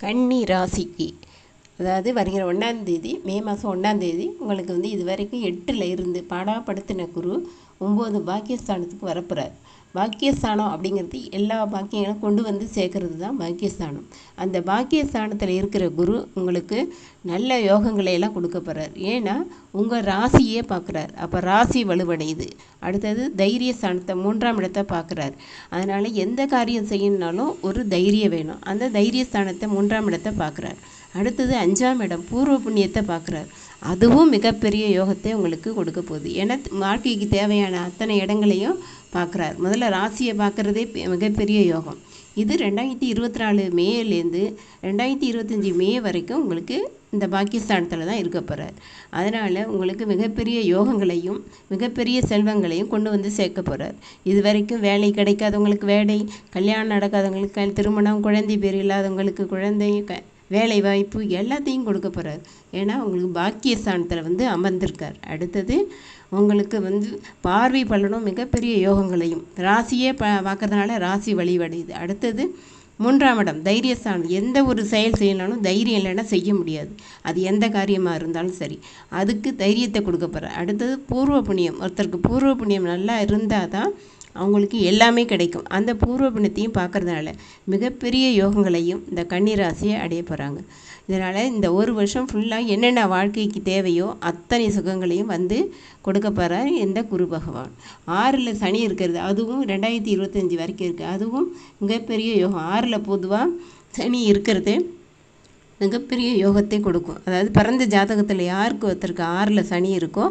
கன்னி ராசிக்கு அதாவது வருகிற ஒன்றாந்தேதி மே மாதம் ஒன்றாந்தேதி உங்களுக்கு வந்து இது வரைக்கும் எட்டில் இருந்து பாடாப்படுத்தின குரு ஒம்பது பாக்கியஸ்தானத்துக்கு வரப்போகிறார் பாக்கியஸ்தானம் அப்படிங்கிறது எல்லா பாக்கியங்களும் கொண்டு வந்து சேர்க்கறது தான் பாக்கியஸ்தானம். அந்த பாக்கியஸ்தானத்தில் இருக்கிற குரு உங்களுக்கு நல்ல யோகங்களை எல்லாம் கொடுக்க போகிறார் ஏன்னா உங்கள் ராசியே பார்க்குறார். அப்போ ராசி வலுவடையுது. அடுத்தது தைரிய ஸ்தானத்தை மூன்றாம் இடத்தை பார்க்குறார். அதனால் எந்த காரியம் செய்யணுனாலும் ஒரு தைரியம் வேணும். அந்த தைரிய ஸ்தானத்தை மூன்றாம் இடத்தை பார்க்குறார். அடுத்தது அஞ்சாம் இடம் பூர்வ புண்ணியத்தை பார்க்குறார். அதுவும் மிகப்பெரிய யோகத்தை உங்களுக்கு கொடுக்க போகுது. ஏன்னா வாழ்க்கைக்கு தேவையான அத்தனை இடங்களையும் பார்க்குறார். முதல்ல ராசியை பார்க்குறதே மிகப்பெரிய யோகம். இது ரெண்டாயிரத்தி இருபத்தி நாலு மேலேருந்து ரெண்டாயிரத்தி இருபத்தஞ்சி மே வரைக்கும் உங்களுக்கு இந்த பாகிஸ்தானத்தில் தான் இருக்க போகிறார் அதனால் உங்களுக்கு மிகப்பெரிய யோகங்களையும் மிகப்பெரிய செல்வங்களையும் கொண்டு வந்து சேர்க்க போகிறார் இது வரைக்கும் வேலை கிடைக்காதவங்களுக்கு வேலை கல்யாணம் நடக்காதவங்களுக்கு திருமணம் குழந்தை பேர் இல்லாதவங்களுக்கு குழந்தை க வேலை வாய்ப்பு எல்லாத்தையும் கொடுக்க போகிறார் ஏன்னா உங்களுக்கு பாக்கியஸ்தானத்தில் வந்து அமர்ந்திருக்கார். அடுத்தது உங்களுக்கு வந்து பார்வை பலனும் மிகப்பெரிய யோகங்களையும் ராசியே ப பார்க்கறதுனால ராசி வழிவடையுது. அடுத்தது மூன்றாம் இடம் தைரியஸ்தானம் எந்த ஒரு செயல் செய்யணும்னாலும் தைரியம் இல்லைன்னா செய்ய முடியாது. அது எந்த காரியமாக இருந்தாலும் சரி. அதுக்கு தைரியத்தை கொடுக்க போகிறார் அடுத்தது பூர்வ புண்ணியம். ஒருத்தருக்கு பூர்வ புண்ணியம் நல்லா இருந்தால் தான் அவங்களுக்கு எல்லாமே கிடைக்கும். அந்த பூர்வ புண்ணியத்தையும் பார்க்குறதுனால மிகப்பெரிய யோகங்களையும் இந்த கன்னிராசியை அடைய போகிறாங்க இதனால் இந்த ஒரு வருஷம் ஃபுல்லாக என்னென்ன வாழ்க்கைக்கு தேவையோ அத்தனை சுகங்களையும் வந்து கொடுக்க போகிறார் இந்த குரு பகவான். ஆறில் சனி இருக்கிறது அதுவும் ரெண்டாயிரத்தி இருபத்தஞ்சி வரைக்கும் இருக்குது அதுவும் மிகப்பெரிய யோகம். ஆறில் பொதுவாக சனி இருக்கிறது. மிகப்பெரிய யோகத்தை கொடுக்கும். அதாவது பிறந்த ஜாதகத்தில் யாருக்கு ஒருத்தருக்கு ஆறில் சனி இருக்கோ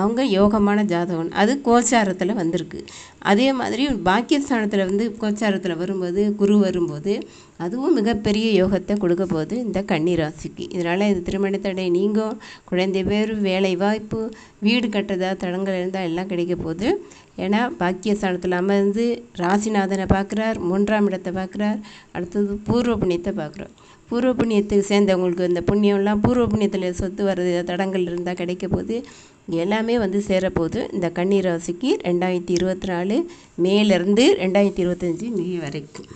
அவங்க யோகமான ஜாதகம் அது கோச்சாரத்தில் வந்திருக்கு. அதே மாதிரி பாக்கியஸ்தானத்தில் வந்து கோச்சாரத்தில் வரும்போது குரு வரும்போது அதுவும் மிகப்பெரிய யோகத்தை கொடுக்க போகுது இந்த கண்ணீராசிக்கு இதனால் இது திருமணத்தடை நீங்கும். குழந்தை பேர் வேலை வாய்ப்பு வீடு கட்டுறதா தடங்கள் இருந்தால் எல்லாம் கிடைக்க போகுது. ஏன்னா பாக்கியஸ்தானத்தில் அமர்ந்து ராசிநாதனை பார்க்குறார் மூன்றாம் இடத்தை பார்க்குறார் அடுத்தது பூர்வ புண்ணியத்தை பார்க்குறார். பூர்வ புண்ணியத்துக்கு சேர்ந்தவங்களுக்கு இந்த புண்ணியம்லாம் பூர்வ புண்ணியத்தில் சொத்து வர்றது தடங்கள் இருந்தால் கிடைக்க போகுது. எல்லாமே வந்து சேரப்போகுது. இந்த கன்னி ராசிக்கு ரெண்டாயிரத்தி இருபத்தி நாலு மேலேருந்து ரெண்டாயிரத்தி இருபத்தஞ்சி மே வரைக்கும்.